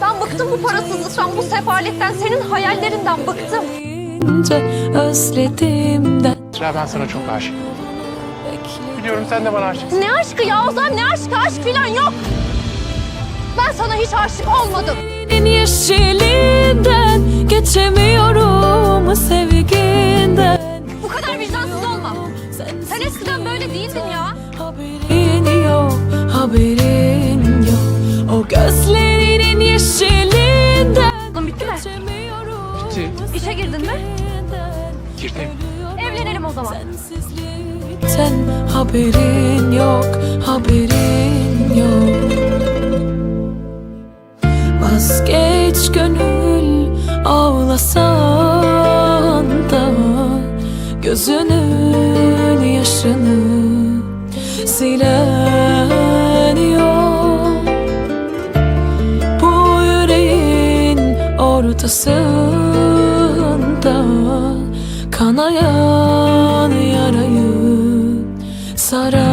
Ben bıktım bu parasızlıktan, bu sefaletten, senin hayallerinden bıktım. Özledimden Sıra ben sana çok aşığım. Biliyorum sen de bana aşıksın. Ne aşkı ya Ozan, ne aşkı? Aşk falan yok. Ben sana hiç aşık olmadım. Senin yeşilinden geçemiyorum sevginden Bu kadar vicdansız olma. Sen eskiden böyle değildin ya. Haberin yok, haberin Oğlum bitti mi? Bitti. İşe girdin mi? Girdim. Evlenelim o zaman. Sensizlikten haberin yok, haberin yok Vazgeç gönül ağlasan da Gözünün yaşını silen ortasında Kanayan yarayı saran